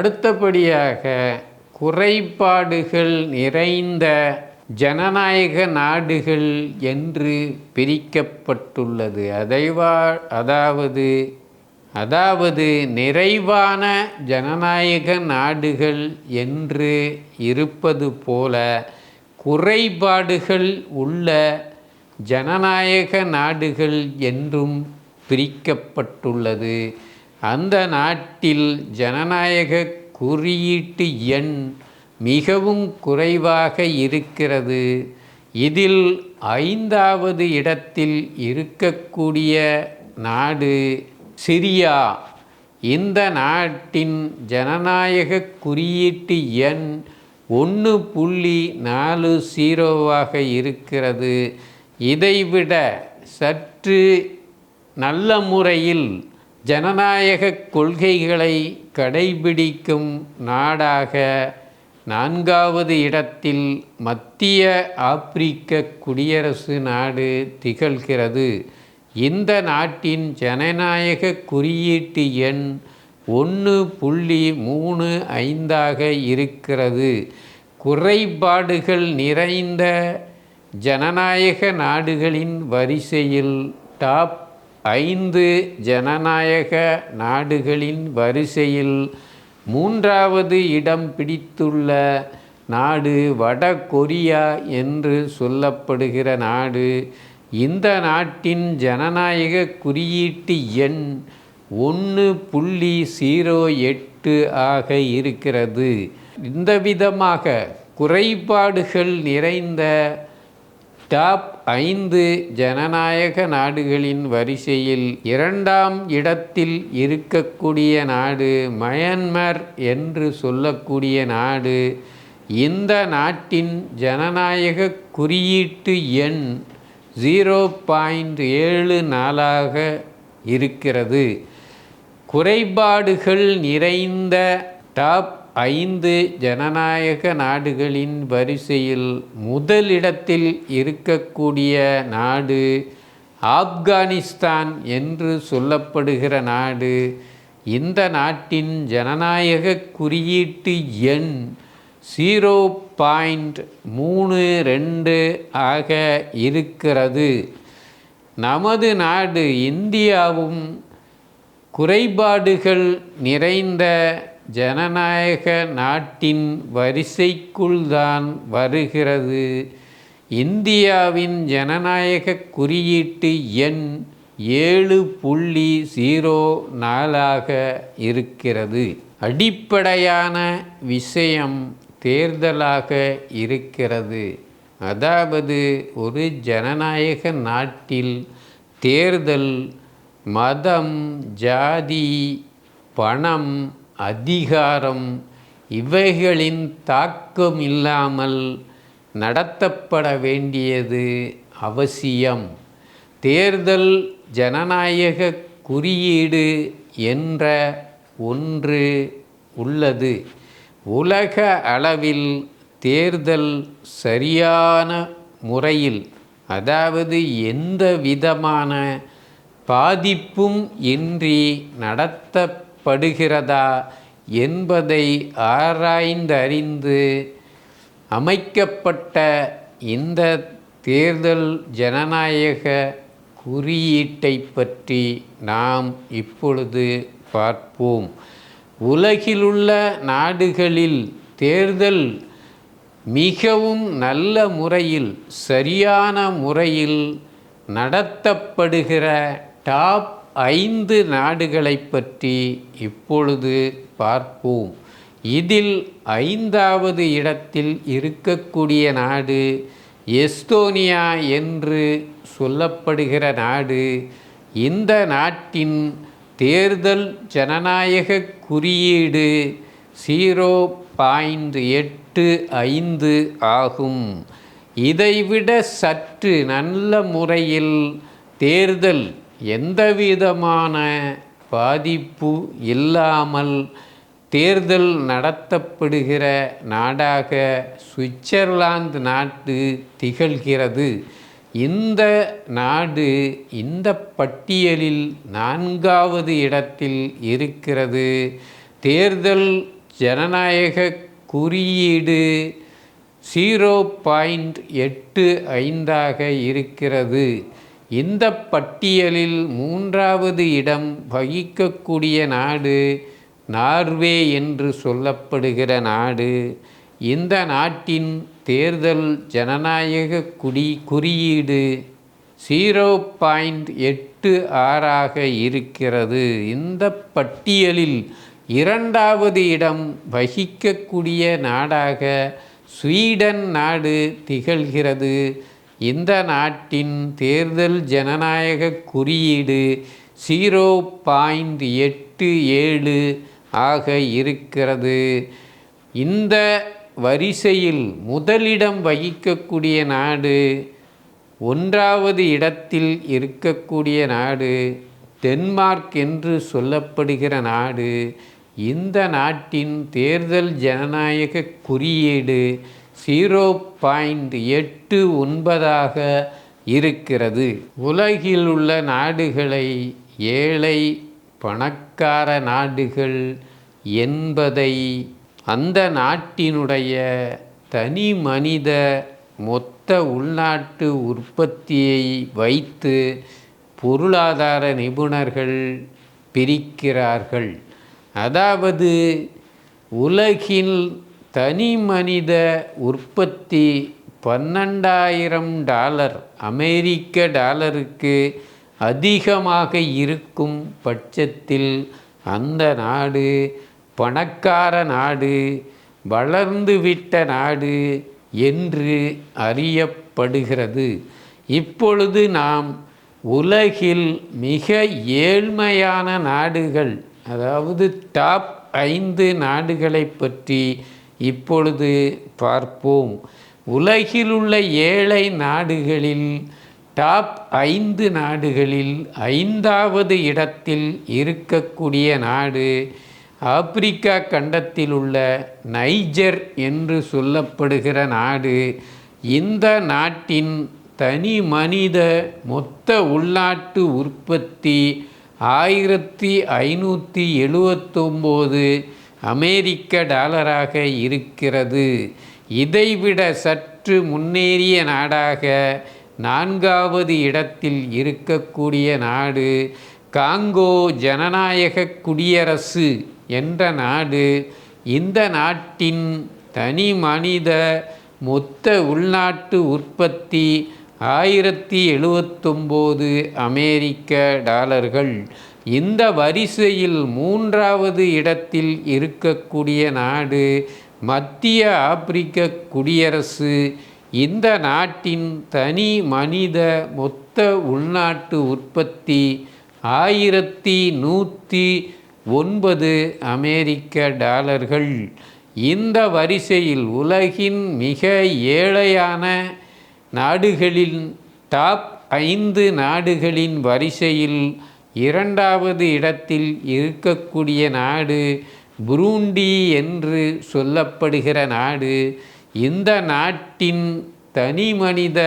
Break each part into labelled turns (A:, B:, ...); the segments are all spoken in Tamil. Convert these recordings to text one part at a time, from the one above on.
A: அடுத்தபடியாக குறைபாடுகள் நிறைந்த ஜனநாயக நாடுகள் என்று பிரிக்கப்பட்டுள்ளது. அதைவா அதாவது அதாவது நிறைவான ஜனநாயக நாடுகள் என்று இருப்பது போல குறைபாடுகள் உள்ள ஜனநாயக நாடுகள் என்றும் பிரிக்கப்பட்டுள்ளது. அந்த நாட்டில் ஜனநாயக குறியீட்டு எண் மிகவும் குறைவாக இருக்கிறது. இதில் ஐந்தாவது இடத்தில் இருக்கக்கூடிய நாடு சிரியா. இந்த நாட்டின் ஜனநாயக குறியீட்டு எண் ஒன்று புள்ளி நாலு ஜீரோவாக இருக்கிறது. இதைவிட சற்று நல்ல முறையில் ஜனநாயக கொள்கைகளை கடைபிடிக்கும் நாடாக நான்காவது இடத்தில் மத்திய ஆப்பிரிக்க குடியரசு நாடு திகழ்கிறது. இந்த நாட்டின் ஜனநாயக குறியீட்டு எண் ஒன்று புள்ளி மூணு ஐந்தாக இருக்கிறது. குறைபாடுகள் நிறைந்த ஜனநாயக நாடுகளின் வரிசையில் டாப் ஐந்து ஜனநாயக நாடுகளின் வரிசையில் மூன்றாவது இடம் பிடித்துள்ள நாடு வட கொரியா என்று சொல்லப்படுகிற நாடு. இந்த நாட்டின் ஜனநாயக குறியீட்டு எண் ஒன்று புள்ளி ஜீரோ எட்டு ஆக இருக்கிறது. இந்த விதமாக குறைபாடுகள் நிறைந்த டாப் ஐந்து ஜனநாயக நாடுகளின் வரிசையில் இரண்டாம் இடத்தில் இருக்கக்கூடிய நாடு மயன்மர் என்று சொல்லக்கூடிய நாடு இந்த நாட்டின் ஜனநாயக குறியீட்டு எண் ஜீரோ பாயிண்ட் ஏழு நாலாக இருக்கிறது. குறைபாடுகள் நிறைந்த டாப் ஐந்து ஜனநாயக நாடுகளின் வரிசையில் முதலிடத்தில் இருக்கக்கூடிய நாடு ஆப்கானிஸ்தான் என்று சொல்லப்படுகிற நாடு இந்த நாட்டின் ஜனநாயக குறியீட்டு எண் ஜீரோ பாயிண்ட் மூணு ரெண்டு ஆக இருக்கிறது. நமது நாடு இந்தியாவும் குறைபாடுகள் நிறைந்த ஜனநாயக நாட்டின் வரிசைக்குள் தான் வருகிறது. இந்தியாவின் ஜனநாயக குறியீட்டு எண் ஏழு புள்ளி ஜீரோ நாலாக இருக்கிறது. அடிப்படையான விஷயம் தேர்தலாக இருக்கிறது. அதாவது ஒரு ஜனநாயக நாட்டில் தேர்தல் மதம் ஜாதி பணம் அதிகாரம் இவைகளின் தாக்கம் இல்லாமல் நடத்தப்பட வேண்டியது அவசியம். தேர்தல் ஜனநாயக குறியீடு என்ற ஒன்று உள்ளது. உலக அளவில் தேர்தல் சரியான முறையில் அதாவது எந்த விதமான பாதிப்பும் இன்றி நடத்த படுகிறதா என்பதை ஆராய்ந்தறிந்து அமைக்கப்பட்ட இந்த தேர்தல் ஜனநாயக குறியீட்டை பற்றி நாம் இப்பொழுது பார்ப்போம். உலகிலுள்ள நாடுகளில் தேர்தல் மிகவும் நல்ல முறையில் சரியான முறையில் நடத்தப்படுகிற டாப் ஐந்து நாடுகளை பற்றி இப்பொழுது பார்ப்போம். இதில் ஐந்தாவது இடத்தில் இருக்கக்கூடிய நாடு எஸ்தோனியா என்று சொல்லப்படுகிற நாடு. இந்த நாட்டின் தேர்தல் ஜனநாயக குறியீடு ஜீரோ பாயிண்ட் எட்டு ஐந்து ஆகும். இதைவிட சற்று நல்ல முறையில் தேர்தல் எந்தவிதமான பாதிப்பு இல்லாமல் தேர்தல் நடத்தப்படுகிற நாடாக சுவிட்சர்லாந்து நாட்டு திகழ்கிறது. இந்த நாடு இந்த பட்டியலில் நான்காவது இடத்தில் இருக்கிறது. தேர்தல் ஜனநாயக குறியீடு ஜீரோ பாயிண்ட் எட்டு ஐந்தாக இருக்கிறது. இந்த பட்டியலில் மூன்றாவது இடம் வகிக்கக்கூடிய நாடு நார்வே என்று சொல்லப்படுகிற நாடு. இந்த நாட்டின் தேர்தல் ஜனநாயக குடி குறியீடு ஜீரோ பாயிண்ட் எட்டு ஆறாக இருக்கிறது. இந்த பட்டியலில் இரண்டாவது இடம் வகிக்கக்கூடிய நாடாக ஸ்வீடன் நாடு திகழ்கிறது. இந்த நாட்டின் தேர்தல் ஜனநாயக குறியீடு ஜீரோ பாயிண்ட் எட்டு ஏழு ஆக இருக்கிறது. இந்த வரிசையில் முதலிடம் வகிக்கக்கூடிய நாடு ஒன்றாவது இடத்தில் இருக்கக்கூடிய நாடு டென்மார்க் என்று சொல்லப்படுகிற நாடு. இந்த நாட்டின் தேர்தல் ஜனநாயக குறியீடு ஜீரோ பாயிண்ட் எட்டு ஒன்பதாக இருக்கிறது. உலகில் உள்ள நாடுகளை ஏழை பணக்கார நாடுகள் என்பதை அந்த நாட்டினுடைய தனி மனித மொத்த உள்நாட்டு உற்பத்தியை வைத்து பொருளாதார நிபுணர்கள் பிரிக்கிறார்கள். அதாவது உலகில் தனி மனித உற்பத்தி பன்னெண்டாயிரம் டாலர் அமெரிக்க டாலருக்கு அதிகமாக இருக்கும் பட்சத்தில் அந்த நாடு பணக்கார நாடு வளர்ந்துவிட்ட நாடு என்று அறியப்படுகிறது. இப்பொழுது நாம் உலகில் மிக ஏழ்மையான நாடுகள் அதாவது டாப் ஐந்து நாடுகளை பற்றி இப்பொழுது பார்ப்போம். உலகில் உள்ள ஏழை நாடுகளில் டாப் ஐந்து நாடுகளில் ஐந்தாவது இடத்தில் இருக்கக்கூடிய நாடு ஆப்பிரிக்கா கண்டத்தில் உள்ள நைஜர் என்று சொல்லப்படுகிற நாடு. இந்த நாட்டின் தனி மனித மொத்த உள்நாட்டு உற்பத்தி ஆயிரத்தி ஐநூற்றி எழுவத்தொம்போது அமெரிக்க டாலராக இருக்கிறது. இதைவிட சற்று முன்னேறிய நாடாக நான்காவது இடத்தில் இருக்கக்கூடிய நாடு காங்கோ ஜனநாயக குடியரசு என்ற நாடு. இந்த நாட்டின் தனி மனித மொத்த உள்நாட்டு உற்பத்தி ஆயிரத்தி எழுபத்தொம்போது அமெரிக்க டாலர்கள். இந்த வரிசையில் மூன்றாவது இடத்தில் இருக்கக்கூடிய நாடு மத்திய ஆப்பிரிக்க குடியரசு. இந்த நாட்டின் தனி மனித மொத்த உள்நாட்டு உற்பத்தி ஆயிரத்தி நூற்றி ஒன்பது அமெரிக்க டாலர்கள். இந்த வரிசையில் உலகின் மிக ஏழையான நாடுகளின் டாப் ஐந்து நாடுகளின் வரிசையில் இரண்டாவது இடத்தில் இருக்கக்கூடிய நாடு புரூண்டி என்று சொல்லப்படுகிற நாடு. இந்த நாட்டின் தனி மனித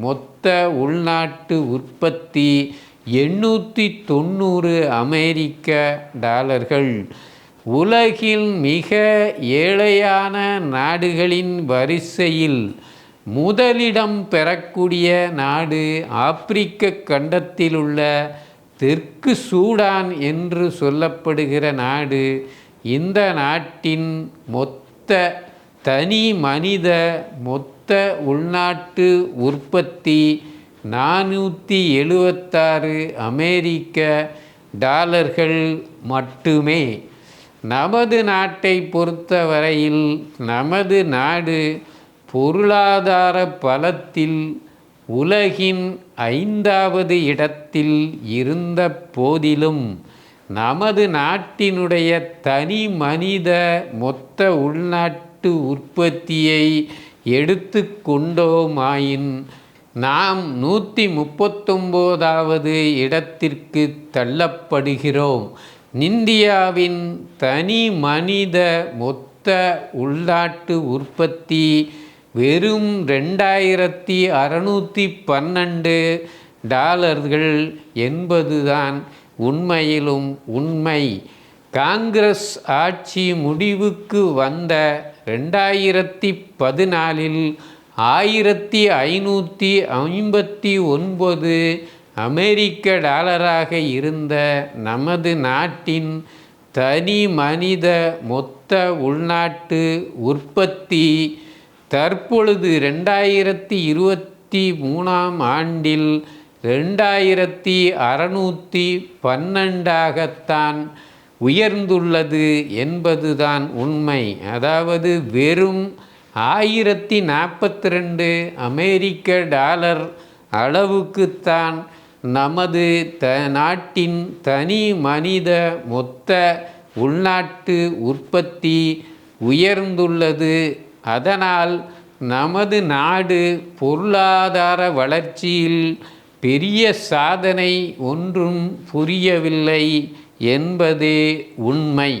A: மொத்த உள்நாட்டு உற்பத்தி எண்ணூற்றி தொண்ணூறு அமெரிக்க டாலர்கள். உலகில் மிக ஏழையான நாடுகளின் வரிசையில் முதலிடம் பெறக்கூடிய நாடு ஆப்பிரிக்க கண்டத்திலுள்ள தெற்கு சூடான் என்று சொல்லப்படுகிற நாடு இந்த நாட்டின் மொத்த தனி மனித மொத்த உள்நாட்டு உற்பத்தி நானூற்றி எழுபத்தாறு அமெரிக்க டாலர்கள் மட்டுமே. நமது நாட்டை பொறுத்தவரையில் நமது நாடு பொருளாதார பலத்தில் உலகின் ஐந்தாவது இடத்தில் இருந்த போதிலும் நமது நாட்டினுடைய தனி மனித மொத்த உள்நாட்டு உற்பத்தியை எடுத்து கொண்டோமாயின் நாம் நூற்றி முப்பத்தொம்போதாவது இடத்திற்கு தள்ளப்படுகிறோம். இந்தியாவின் தனி மனித மொத்த உள்நாட்டு உற்பத்தி வெறும் ரெண்டாயிரத்தி அறநூற்றி பன்னெண்டு டாலர்கள் என்பதுதான் உண்மையிலும் உண்மை. காங்கிரஸ் ஆட்சி முடிவுக்கு வந்த ரெண்டாயிரத்தி பதினாலில் ஆயிரத்தி ஐநூற்றி ஐம்பத்தி ஒன்பது அமெரிக்க டாலராக இருந்த நமது நாட்டின் தனி மனித மொத்த உள்நாட்டு உற்பத்தி தற்பொழுது ரெண்டாயிரத்தி இருபத்தி மூணாம் ஆண்டில் ரெண்டாயிரத்தி அறநூற்றி பன்னெண்டாகத்தான் உயர்ந்துள்ளது என்பதுதான் உண்மை. அதாவது வெறும் ஆயிரத்தி நாற்பத்தி ரெண்டு அமெரிக்க டாலர் அளவுக்குத்தான் நமது த நாட்டின் தனி மனித மொத்த உள்நாட்டு உற்பத்தி உயர்ந்துள்ளது அதனால் நமது நாடு பொருளாதார வளர்ச்சியில் பெரிய சாதனை ஒன்றும் புரியவில்லை என்பதே உண்மை.